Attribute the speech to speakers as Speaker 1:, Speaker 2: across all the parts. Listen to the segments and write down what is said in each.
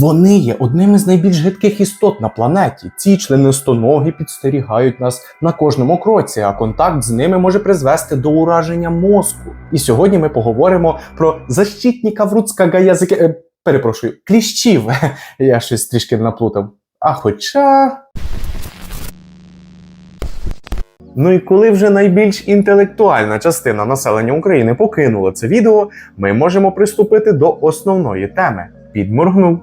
Speaker 1: Вони є одними з найбільш гидких істот на планеті. Ці членистоногі підстерігають нас на кожному кроці, а контакт з ними може призвести до ураження мозку. І сьогодні ми поговоримо про защитника вруцького язика. Е, перепрошую, кліщів. Я щось трішки наплутав. А хоча. Ну і коли вже найбільш інтелектуальна частина населення України покинула це відео, ми можемо приступити до основної теми. Підморгнув.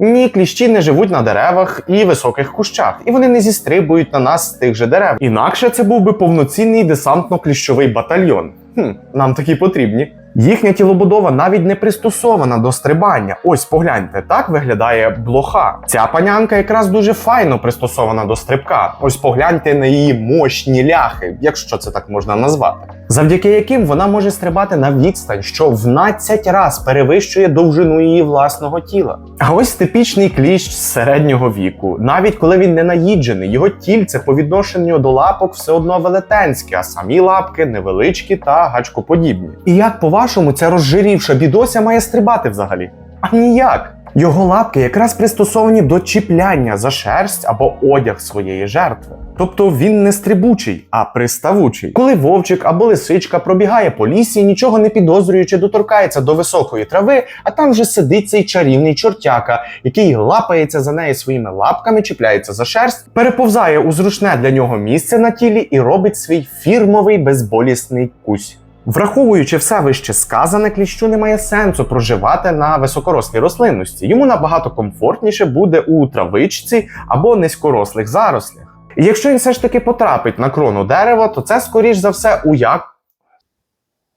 Speaker 1: Ні, кліщі не живуть на деревах і високих кущах, і вони не зістрибують на нас з тих же дерев. Інакше це був би повноцінний десантно-кліщовий батальйон. Хм, нам такі потрібні. Їхня тілобудова навіть не пристосована до стрибання. Ось погляньте, так виглядає блоха. Ця панянка якраз дуже файно пристосована до стрибка. Ось погляньте на її мощні ляхи, якщо це так можна назвати. Завдяки яким вона може стрибати на відстань, що в 12 раз перевищує довжину її власного тіла. А ось типічний кліщ з середнього віку. Навіть коли він не наїджений, його тільце по відношенню до лапок все одно велетенське, а самі лапки невеличкі та гачкоподібні. І як по-вашому ця розжирівша бідося має стрибати взагалі? А ніяк. Його лапки якраз пристосовані до чіпляння за шерсть або одяг своєї жертви. Тобто він не стрибучий, а приставучий. Коли вовчик або лисичка пробігає по лісі, нічого не підозрюючи, доторкається до високої трави, а там вже сидить цей чарівний чортяка, який лапається за неї своїми лапками, чіпляється за шерсть, переповзає у зручне для нього місце на тілі і робить свій фірмовий безболісний кусь. Враховуючи все вище сказане, кліщу немає сенсу проживати на високорослій рослинності. Йому набагато комфортніше буде у травичці або низькорослих зарослях. І якщо він все ж таки потрапить на крону дерева, то це скоріш за все у як.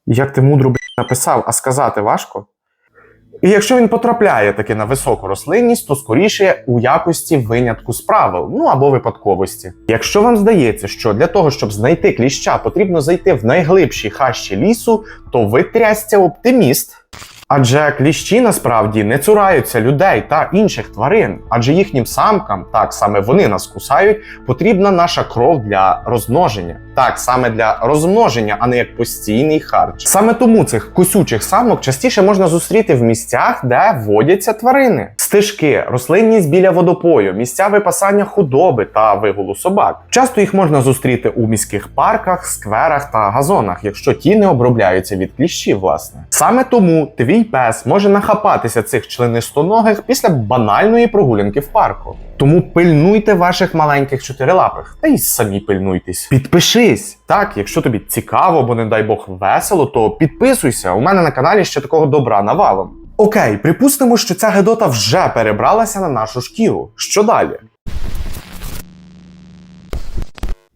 Speaker 1: Як ти мудро б**, написав, а сказати важко. І якщо він потрапляє таки на високу рослинність, то скоріше у якості винятку з правил, ну або випадковості. Якщо вам здається, що для того, щоб знайти кліща, потрібно зайти в найглибші хащі лісу, то ви трясця оптиміст. Адже кліщі насправді не цураються людей та інших тварин, адже їхнім самкам, так саме вони нас кусають, потрібна наша кров для розмноження. Так, саме для розмноження, а не як постійний харч. Саме тому цих кусючих самок частіше можна зустріти в місцях, де водяться тварини, стежки, рослинність біля водопою, місця випасання худоби та вигулу собак. Часто їх можна зустріти у міських парках, скверах та газонах, якщо ті не обробляються від кліщів, власне. Саме тому твій пес може нахапатися цих членистоногих після банальної прогулянки в парку. Тому пильнуйте ваших маленьких чотирилапих, та й самі пильнуйтесь. Підпишись. Так, якщо тобі цікаво, бо не дай Бог весело, то підписуйся. У мене на каналі ще такого добра навалом. Окей, припустимо, що ця гедота вже перебралася на нашу шкіру. Що далі?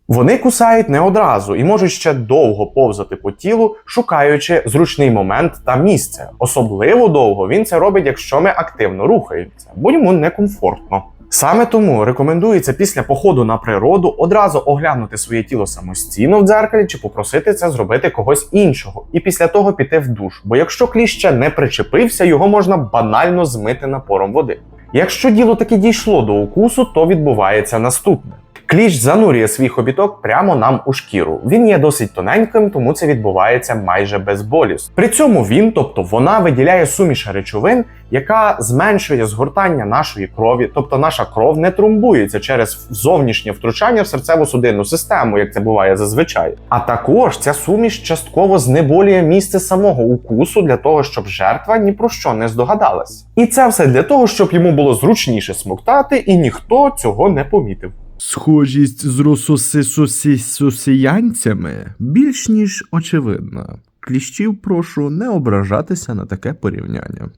Speaker 1: Вони кусають не одразу і можуть ще довго повзати по тілу, шукаючи зручний момент та місце. Особливо довго він це робить, якщо ми активно рухаємося, бо йому некомфортно. Саме тому рекомендується після походу на природу одразу оглянути своє тіло самостійно в дзеркалі чи попросити це зробити когось іншого, і після того піти в душ. Бо якщо кліщ не причепився, його можна банально змити напором води. Якщо діло таки дійшло до укусу, то відбувається наступне. Кліщ занурює свій хобіток прямо нам у шкіру. Він є досить тоненьким, тому це відбувається майже безболісно. При цьому він, тобто вона, виділяє суміш речовин, яка зменшує згортання нашої крові, тобто наша кров не тромбується через зовнішнє втручання в серцево-судинну систему, як це буває зазвичай. А також ця суміш частково знеболює місце самого укусу для того, щоб жертва ні про що не здогадалась. І це все для того, щоб йому було зручніше смоктати, і ніхто цього не помітив.
Speaker 2: Схожість з русосисусіянцями більш ніж очевидна. Кліщів прошу не ображатися на таке порівняння.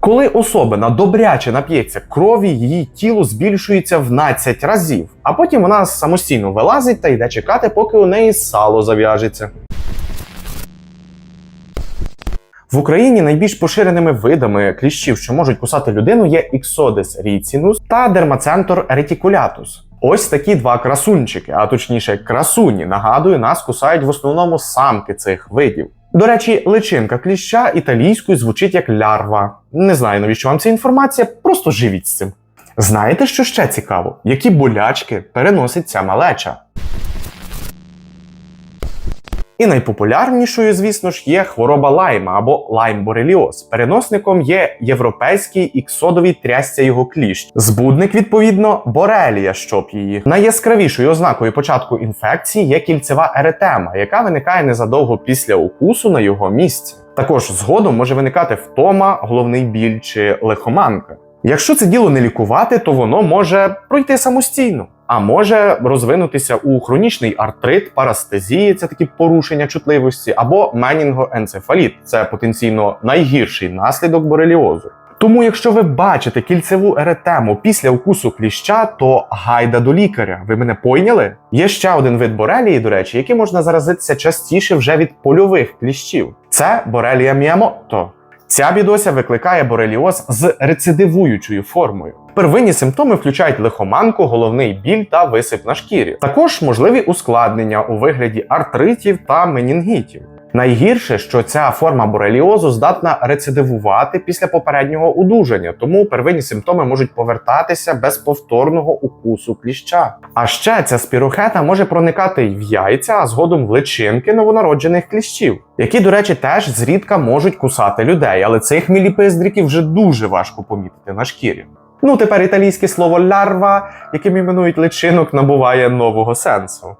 Speaker 1: Коли особина добряче нап'ється крові, її тіло збільшується в 12 разів, а потім вона самостійно вилазить та йде чекати, поки у неї сало зав'яжеться. В Україні найбільш поширеними видами кліщів, що можуть кусати людину, є Ixodes ricinus та Dermacentor reticulatus. Ось такі два красунчики, а точніше красуні, нагадую, нас кусають в основному самки цих видів. До речі, личинка кліща італійською звучить як лярва. Не знаю, навіщо вам ця інформація, просто живіть з цим. Знаєте, що ще цікаво? Які болячки переносить ця малеча? І найпопулярнішою, звісно ж, є хвороба лайма або лайм-бореліоз. Переносником є європейський іксодовий трясця його кліщ. Збудник, відповідно, борелія, щоб її. Найяскравішою ознакою початку інфекції є кільцева еретема, яка виникає незадовго після укусу на його місці. Також згодом може виникати втома, головний біль чи лихоманка. Якщо це діло не лікувати, то воно може пройти самостійно, а може розвинутися у хронічний артрит, парастезії, це такі порушення чутливості, або менінгоенцефаліт, це потенційно найгірший наслідок бореліозу. Тому, якщо ви бачите кільцеву еретему після укусу кліща, то гайда до лікаря. Ви мене пойняли? Є ще один вид борелії, до речі, який можна заразитися частіше вже від польових кліщів. Це борелія міамото. Ця бідося викликає бореліоз з рецидивуючою формою. Первинні симптоми включають лихоманку, головний біль та висип на шкірі. Також можливі ускладнення у вигляді артритів та менінгітів. Найгірше, що ця форма бореліозу здатна рецидивувати після попереднього одужання, тому первинні симптоми можуть повертатися без повторного укусу кліща. А ще ця спірохета може проникати й в яйця, а згодом в личинки новонароджених кліщів, які, до речі, теж зрідка можуть кусати людей, але цих міліпиздриків вже дуже важко помітити на шкірі. Ну, тепер італійське слово лярва, яким іменують личинок, набуває нового сенсу.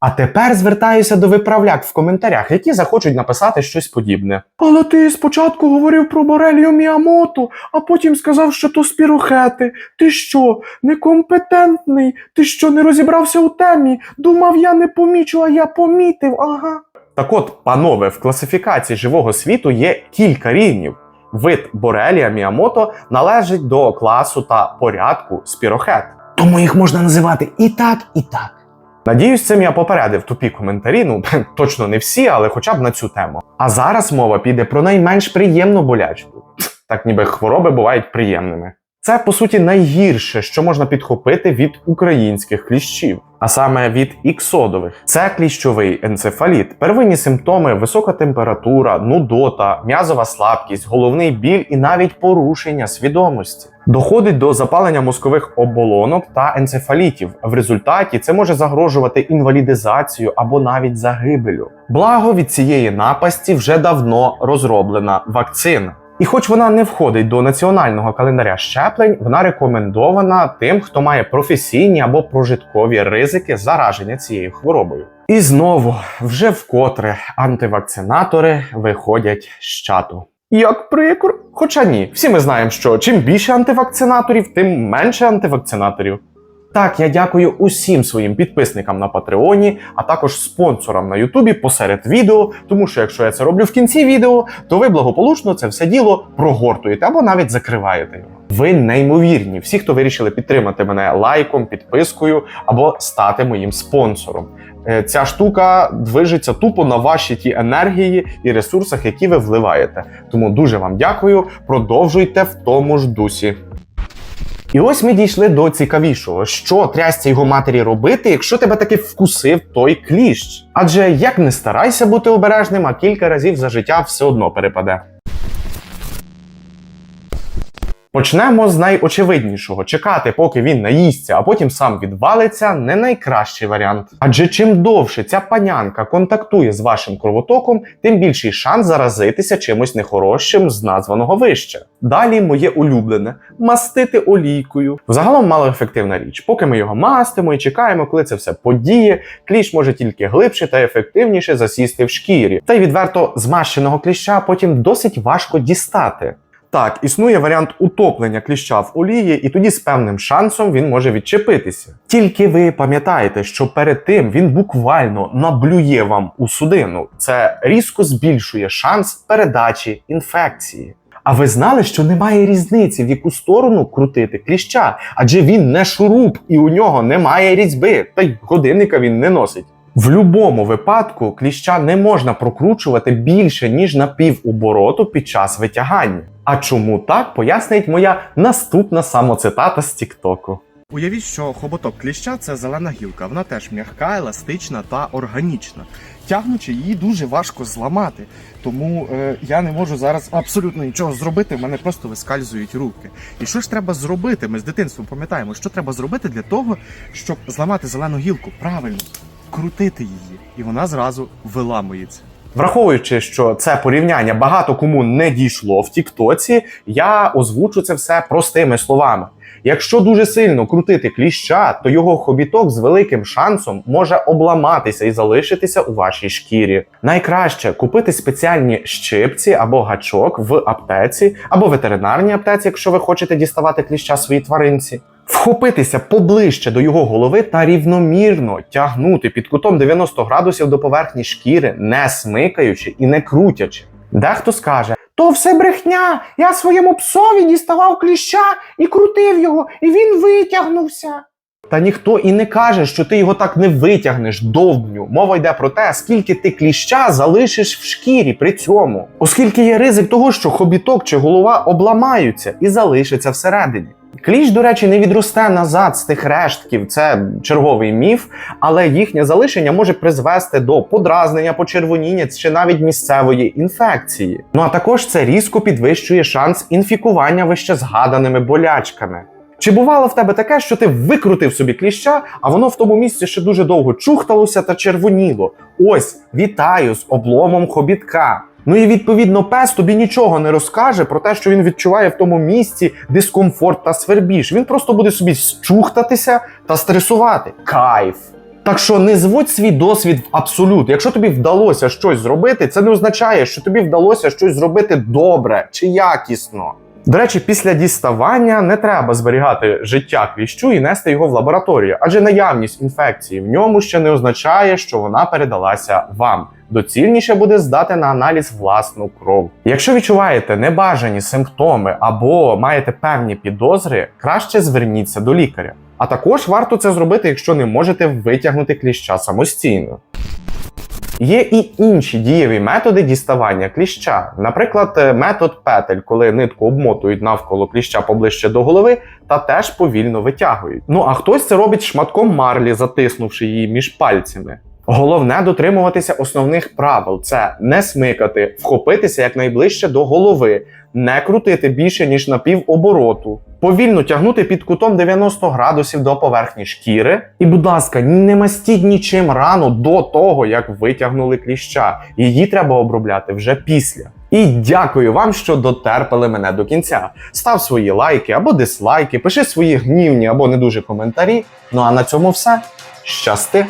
Speaker 1: А тепер звертаюся до виправляк в коментарях, які захочуть написати щось подібне. Але ти спочатку говорив про Борелію Міамото, а потім сказав, що то спірохети. Ти що, некомпетентний? Ти що не розібрався у темі? Думав, я не помічу, а я помітив. Ага. Так от, панове, в класифікації живого світу є кілька рівнів. Вид Борелія Міамото належить до класу та порядку спірохет. Тому їх можна називати і так, і так. Надіюсь, цим я попередив тупі коментарі. Ну точно не всі, але хоча б на цю тему. А зараз мова піде про найменш приємну болячку. Так ніби хвороби бувають приємними. Це по суті найгірше, що можна підхопити від українських кліщів, а саме від іксодових. Це кліщовий енцефаліт. Первинні симптоми: висока температура, нудота, м'язова слабкість, головний біль і навіть порушення свідомості. Доходить до запалення мозкових оболонок та енцефалітів. В результаті це може загрожувати інвалідизацією або навіть загибелю. Благо від цієї напасті вже давно розроблена вакцина. І хоч вона не входить до національного календаря щеплень, вона рекомендована тим, хто має професійні або прожиткові ризики зараження цією хворобою. І знову, вже вкотре антивакцинатори виходять з чату. Як прикро. Хоча ні, всі ми знаємо, що чим більше антивакцинаторів, тим менше антивакцинаторів. Так, я дякую усім своїм підписникам на Патреоні, а також спонсорам на Ютубі посеред відео, тому що якщо я це роблю в кінці відео, то ви благополучно це все діло прогортуєте або навіть закриваєте його. Ви неймовірні, всі, хто вирішили підтримати мене лайком, підпискою або стати моїм спонсором. Е, Ця штука движеться тупо на ваші ті енергії і ресурсах, які ви вливаєте. Тому дуже вам дякую. Продовжуйте в тому ж дусі. І ось ми дійшли до цікавішого, що трясця його матері робити, якщо тебе таки вкусив той кліщ. Адже як не старайся бути обережним, а кілька разів за життя все одно перепаде. Почнемо з найочевиднішого: чекати, поки він наїсться, а потім сам відвалиться, не найкращий варіант. Адже чим довше ця панянка контактує з вашим кровотоком, тим більший шанс заразитися чимось нехорошим з названого вище. Далі моє улюблене мастити олійкою. Взагалом малоефективна річ. Поки ми його мастимо і чекаємо, коли це все подіє, кліщ може тільки глибше та ефективніше засісти в шкірі. Та й відверто змащеного кліща потім досить важко дістати. Так, існує варіант утоплення кліща в олії, і тоді з певним шансом він може відчепитися. Тільки ви пам'ятаєте, що перед тим він буквально наблює вам у судину. Це різко збільшує шанс передачі інфекції. А ви знали, що немає різниці, в яку сторону крутити кліща, адже він не шуруп і у нього немає різьби, та й годинника він не носить. В будь-якому випадку кліща не можна прокручувати більше ніж на півобороту під час витягання. А чому так, пояснить моя наступна самоцитата з Тіктоку.
Speaker 3: Уявіть, що хоботок кліща це зелена гілка. Вона теж м'яка, еластична та органічна. Тягнучи її дуже важко зламати. Тому е, я не можу зараз абсолютно нічого зробити. В мене просто вискальзують руки. І що ж треба зробити? Ми з дитинством пам'ятаємо, що треба зробити для того, щоб зламати зелену гілку. Правильно, крутити її, і вона зразу виламується.
Speaker 1: Враховуючи, що це порівняння багато кому не дійшло в Тіктоці, я озвучу це все простими словами. Якщо дуже сильно крутити кліща, то його хобіток з великим шансом може обламатися і залишитися у вашій шкірі. Найкраще купити спеціальні щипці або гачок в аптеці або ветеринарній аптеці, якщо ви хочете діставати кліща своїй тваринці. Вхопитися поближче до його голови та рівномірно тягнути під кутом 90 градусів до поверхні шкіри, не смикаючи і не крутячи. Дехто скаже: то все брехня. Я своєму псові діставав кліща і крутив його, і він витягнувся. Та ніхто і не каже, що ти його так не витягнеш довбню. Мова йде про те, скільки ти кліща залишиш в шкірі при цьому, оскільки є ризик того, що хобіток чи голова обламаються і залишиться всередині. Кліщ, до речі, не відросте назад з тих рештків, це черговий міф, але їхнє залишення може призвести до подразнення, почервоніння чи навіть місцевої інфекції. Ну а також це різко підвищує шанс інфікування вище згаданими болячками. Чи бувало в тебе таке, що ти викрутив собі кліща, а воно в тому місці ще дуже довго чухталося та червоніло? Ось, вітаю з обломом хобітка. Ну і відповідно пес тобі нічого не розкаже про те, що він відчуває в тому місці дискомфорт та свербіж. Він просто буде собі чухтатися та стресувати. Кайф. Так що не зводь свій досвід в абсолют. Якщо тобі вдалося щось зробити, це не означає, що тобі вдалося щось зробити добре чи якісно. До речі, після діставання не треба зберігати життя кліщу і нести його в лабораторію, адже наявність інфекції в ньому ще не означає, що вона передалася вам. Доцільніше буде здати на аналіз власну кров. Якщо відчуваєте небажані симптоми або маєте певні підозри, краще зверніться до лікаря. А також варто це зробити, якщо не можете витягнути кліща самостійно. Є і інші дієві методи діставання кліща, наприклад, е, метод петель, коли нитку обмотують навколо кліща поближче до голови та теж повільно витягують. Ну а хтось це робить шматком марлі, затиснувши її між пальцями. Головне дотримуватися основних правил: це не смикати, вхопитися якнайближче до голови, не крутити більше ніж на пів обороту, повільно тягнути під кутом 90 градусів до поверхні шкіри. І, будь ласка, не мастіть нічим рану до того, як витягнули кліща. Її треба обробляти вже після. І дякую вам, що дотерпали мене до кінця. Став свої лайки або дизлайки, пиши свої гнівні або не дуже коментарі. Ну а на цьому все. Щасти!